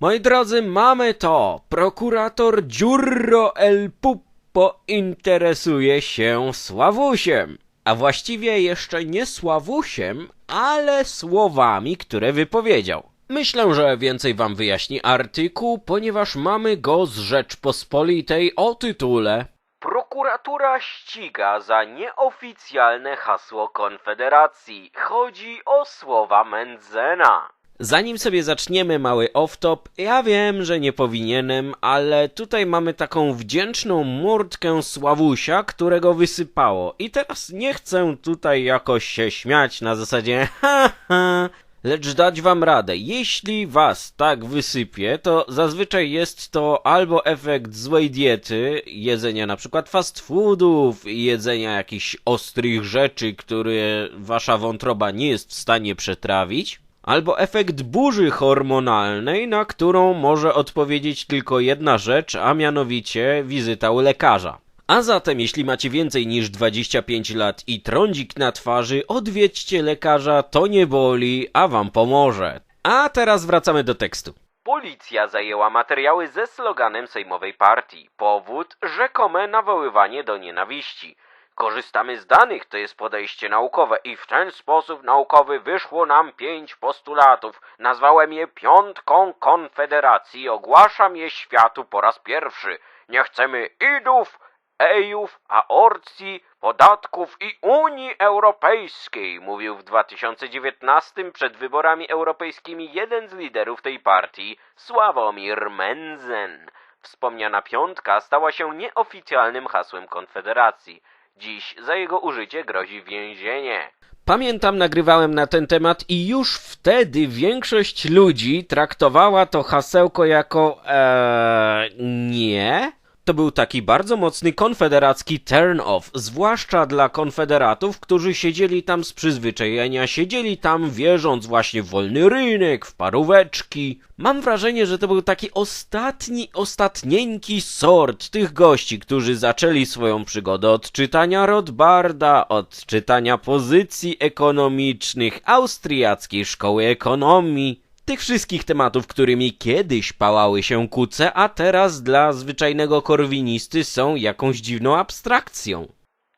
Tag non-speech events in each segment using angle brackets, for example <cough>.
Moi drodzy, mamy to! Prokurator Giurro El Puppo interesuje się Sławusiem. A właściwie jeszcze nie Sławusiem, ale słowami, które wypowiedział. Myślę, że więcej wam wyjaśni artykuł, ponieważ mamy go z Rzeczpospolitej o tytule Prokuratura ściga za nieoficjalne hasło Konfederacji. Chodzi o słowa Mendzena. Zanim sobie zaczniemy mały off-top, ja wiem, że nie powinienem, ale tutaj mamy taką wdzięczną mordkę Sławusia, którego wysypało. I teraz nie chcę tutaj jakoś się śmiać na zasadzie <laughs> ha ha, lecz dać wam radę. Jeśli was tak wysypie, to zazwyczaj jest to albo efekt złej diety, jedzenia na przykład fast foodów, jedzenia jakichś ostrych rzeczy, które wasza wątroba nie jest w stanie przetrawić, albo efekt burzy hormonalnej, na którą może odpowiedzieć tylko jedna rzecz, a mianowicie wizyta u lekarza. A zatem, jeśli macie więcej niż 25 lat i trądzik na twarzy, odwiedźcie lekarza, to nie boli, a wam pomoże. A teraz wracamy do tekstu. Policja zajęła materiały ze sloganem sejmowej partii. Powód rzekome nawoływanie do nienawiści. Korzystamy z danych, to jest podejście naukowe i w ten sposób naukowy wyszło nam pięć postulatów. Nazwałem je piątką Konfederacji, ogłaszam je światu po raz pierwszy. Nie chcemy idów, ejów, aorcji, podatków i Unii Europejskiej, mówił w 2019 przed wyborami europejskimi jeden z liderów tej partii, Sławomir Menzen. Wspomniana piątka stała się nieoficjalnym hasłem Konfederacji. Dziś za jego użycie grozi więzienie. Pamiętam, nagrywałem na ten temat i już wtedy większość ludzi traktowała to hasełko jako eee, nie. To był taki bardzo mocny konfederacki turn-off, zwłaszcza dla konfederatów, którzy siedzieli tam z przyzwyczajenia, siedzieli tam wierząc właśnie w wolny rynek, w paróweczki. Mam wrażenie, że to był taki ostatni, ostatnieńki sort tych gości, którzy zaczęli swoją przygodę od czytania Rothbarda, od czytania pozycji ekonomicznych, austriackiej szkoły ekonomii, tych wszystkich tematów, którymi kiedyś pałały się kuce, a teraz dla zwyczajnego korwinisty są jakąś dziwną abstrakcją.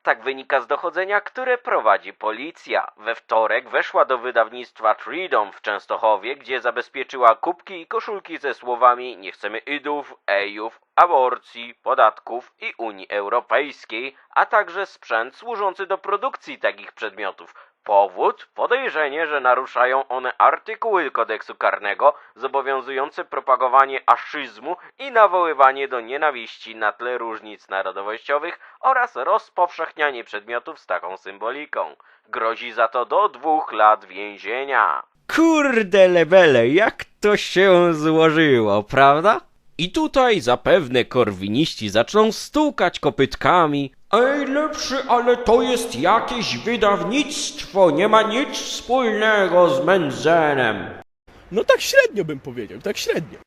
Tak wynika z dochodzenia, które prowadzi policja. We wtorek weszła do wydawnictwa Freedom w Częstochowie, gdzie zabezpieczyła kubki i koszulki ze słowami nie chcemy idów, ejów, aborcji, podatków i Unii Europejskiej, a także sprzęt służący do produkcji takich przedmiotów. Powód? Podejrzenie, że naruszają one artykuły kodeksu karnego zobowiązujące propagowanie aszyzmu i nawoływanie do nienawiści na tle różnic narodowościowych oraz rozpowszechnianie przedmiotów z taką symboliką. Grozi za to do dwóch lat więzienia. Kurde lebele, jak to się złożyło, prawda? I tutaj zapewne korwiniści zaczną stukać kopytkami. Ej, lepszy, ale to jest jakieś wydawnictwo, nie ma nic wspólnego z Menzenem. No tak średnio bym powiedział, tak średnio.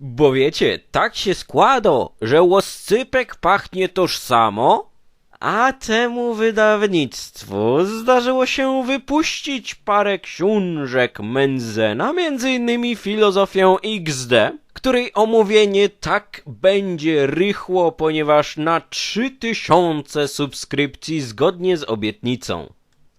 Bo wiecie, tak się składa, że łoscypek pachnie tożsamo, a temu wydawnictwu zdarzyło się wypuścić parę książek Menzena, innymi filozofię XD, której omówienie tak będzie rychło, ponieważ na 3000 subskrypcji zgodnie z obietnicą.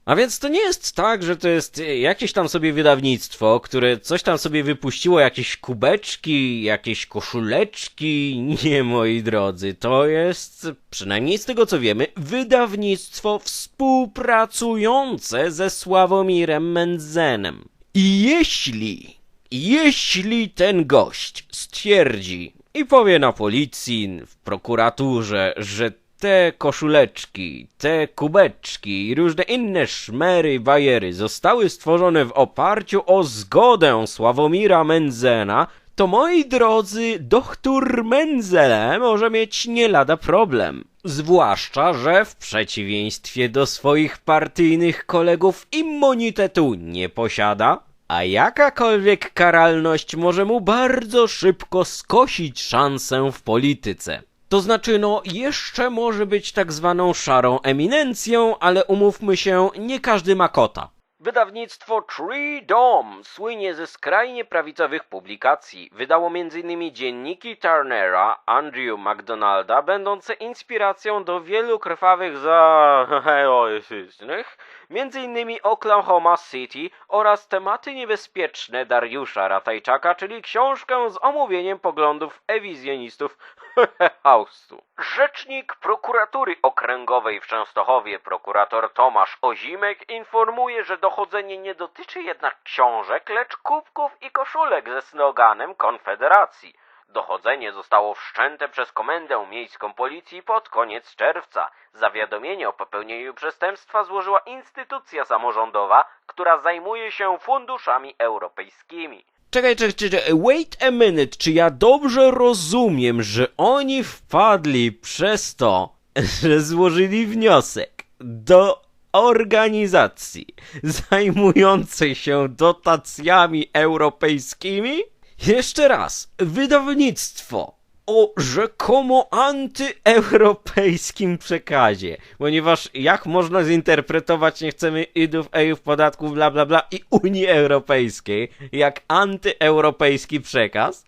A więc to nie jest tak, że to jest e, jakieś tam sobie wydawnictwo, które coś tam sobie wypuściło, jakieś kubeczki, jakieś koszuleczki. <laughs> Nie, moi drodzy, to jest, przynajmniej z tego co wiemy, wydawnictwo współpracujące ze Sławomirem Mendzenem. I jeśli, jeśli ten gość stwierdzi i powie na policji, w prokuraturze, że te koszuleczki, te kubeczki i różne inne szmery bajery zostały stworzone w oparciu o zgodę Sławomira Menzena, to moi drodzy, doktor Menzele może mieć nie lada problem. Zwłaszcza, że w przeciwieństwie do swoich partyjnych kolegów immunitetu nie posiada, a jakakolwiek karalność może mu bardzo szybko skosić szansę w polityce. To znaczy, no, jeszcze może być tak zwaną szarą eminencją, ale umówmy się, nie każdy ma kota. Wydawnictwo Tree Dome słynie ze skrajnie prawicowych publikacji. Wydało m.in. dzienniki Turnera, Andrew McDonalda, będące inspiracją do wielu krwawych zaheroistycznych, m.in. Oklahoma City oraz tematy niebezpieczne Dariusza Ratajczaka, czyli książkę z omówieniem poglądów ewizjonistów <laughs> Haustu. Rzecznik prokuratury okręgowej w Częstochowie, prokurator Tomasz Ozimek, informuje, że dochodzenie nie dotyczy jednak książek, lecz kubków i koszulek ze sloganem Konfederacji. Dochodzenie zostało wszczęte przez Komendę Miejską Policji pod koniec czerwca. Zawiadomienie o popełnieniu przestępstwa złożyła instytucja samorządowa, która zajmuje się funduszami europejskimi. Czekaj, czekaj, czekaj, wait a minute, czy ja dobrze rozumiem, że oni wpadli przez to, <laughs> że złożyli wniosek do organizacji zajmującej się dotacjami europejskimi? Jeszcze raz, wydawnictwo o rzekomo antyeuropejskim przekazie, ponieważ jak można zinterpretować nie chcemy idów, ejów, podatków, bla bla bla i Unii Europejskiej, jak antyeuropejski przekaz,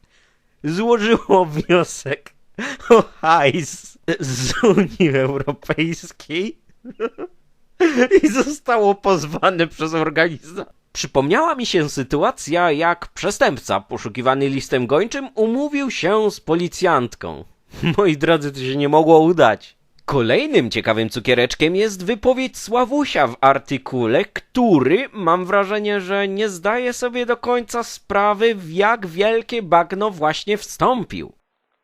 złożyło wniosek o hajs z Unii Europejskiej <laughs> i zostało pozwane przez organizację. Przypomniała mi się sytuacja, jak przestępca poszukiwany listem gończym umówił się z policjantką. <laughs> Moi drodzy, to się nie mogło udać. Kolejnym ciekawym cukiereczkiem jest wypowiedź Sławusia w artykule, który mam wrażenie, że nie zdaje sobie do końca sprawy, w jak wielkie bagno właśnie wstąpił.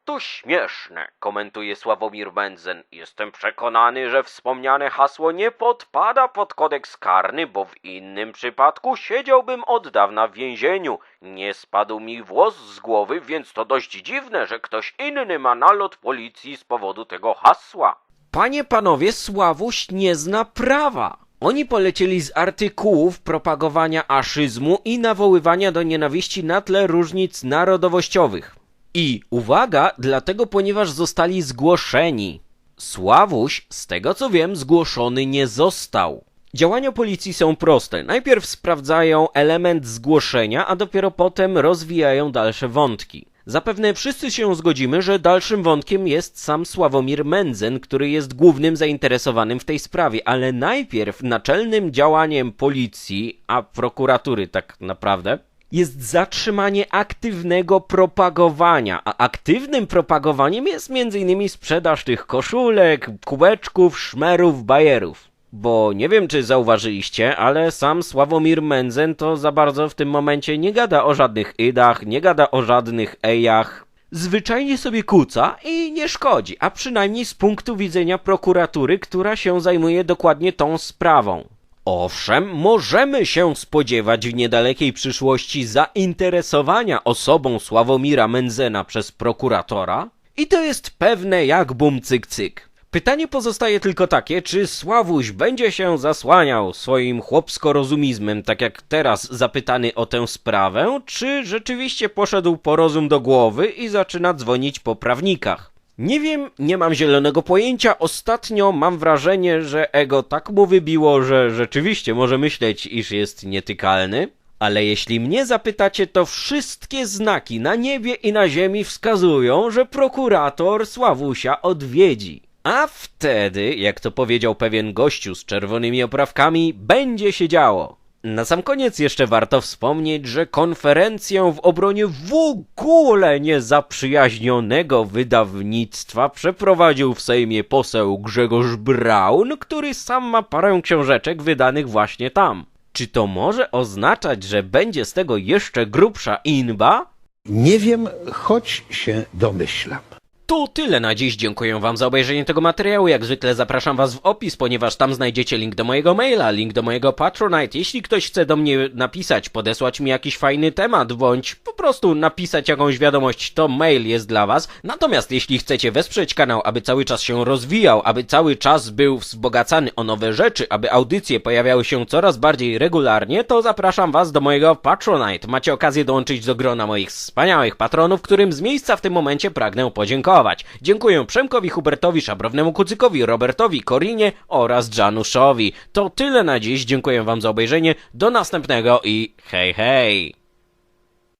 To śmieszne, komentuje Sławomir Będzen. Jestem przekonany, że wspomniane hasło nie podpada pod kodeks karny, bo w innym przypadku siedziałbym od dawna w więzieniu. Nie spadł mi włos z głowy, więc to dość dziwne, że ktoś inny ma nalot policji z powodu tego hasła. Panie panowie, Sławuś nie zna prawa. Oni polecieli z artykułów propagowania aszyzmu i nawoływania do nienawiści na tle różnic narodowościowych. I uwaga, dlatego ponieważ zostali zgłoszeni. Sławuś, z tego co wiem, zgłoszony nie został. Działania policji są proste. Najpierw sprawdzają element zgłoszenia, a dopiero potem rozwijają dalsze wątki. Zapewne wszyscy się zgodzimy, że dalszym wątkiem jest sam Sławomir Mędzen, który jest głównym zainteresowanym w tej sprawie, ale najpierw naczelnym działaniem policji, a prokuratury tak naprawdę, jest zatrzymanie aktywnego propagowania, a aktywnym propagowaniem jest m.in. sprzedaż tych koszulek, kubeczków, szmerów, bajerów. Bo nie wiem, czy zauważyliście, ale sam Sławomir Mędzen to za bardzo w tym momencie nie gada o żadnych idach, nie gada o żadnych ejach. Zwyczajnie sobie kuca i nie szkodzi, a przynajmniej z punktu widzenia prokuratury, która się zajmuje dokładnie tą sprawą. Owszem, możemy się spodziewać w niedalekiej przyszłości zainteresowania osobą Sławomira Mędzena przez prokuratora i to jest pewne jak bum cyk cyk. Pytanie pozostaje tylko takie, czy Sławuś będzie się zasłaniał swoim chłopsko-rozumizmem, tak jak teraz zapytany o tę sprawę, czy rzeczywiście poszedł po rozum do głowy i zaczyna dzwonić po prawnikach. Nie wiem, nie mam zielonego pojęcia. Ostatnio mam wrażenie, że ego tak mu wybiło, że rzeczywiście może myśleć, iż jest nietykalny. Ale jeśli mnie zapytacie, to wszystkie znaki na niebie i na ziemi wskazują, że prokurator Sławusia odwiedzi. A wtedy, jak to powiedział pewien gościu z czerwonymi oprawkami, będzie się działo. Na sam koniec jeszcze warto wspomnieć, że konferencję w obronie w ogóle niezaprzyjaźnionego wydawnictwa przeprowadził w Sejmie poseł Grzegorz Braun, który sam ma parę książeczek wydanych właśnie tam. Czy to może oznaczać, że będzie z tego jeszcze grubsza inba? Nie wiem, choć się domyślam. To tyle na dziś. Dziękuję Wam za obejrzenie tego materiału. Jak zwykle zapraszam Was w opis, ponieważ tam znajdziecie link do mojego maila, link do mojego Patronite. Jeśli ktoś chce do mnie napisać, podesłać mi jakiś fajny temat, bądź po prostu napisać jakąś wiadomość, to mail jest dla Was. Natomiast jeśli chcecie wesprzeć kanał, aby cały czas się rozwijał, aby cały czas był wzbogacany o nowe rzeczy, aby audycje pojawiały się coraz bardziej regularnie, to zapraszam Was do mojego Patronite. Macie okazję dołączyć do grona moich wspaniałych patronów, którym z miejsca w tym momencie pragnę podziękować. Dziękuję Przemkowi, Hubertowi, Szabrownemu Kucykowi, Robertowi, Korinie oraz Januszowi. To tyle na dziś. Dziękuję wam za obejrzenie. Do następnego i hej hej!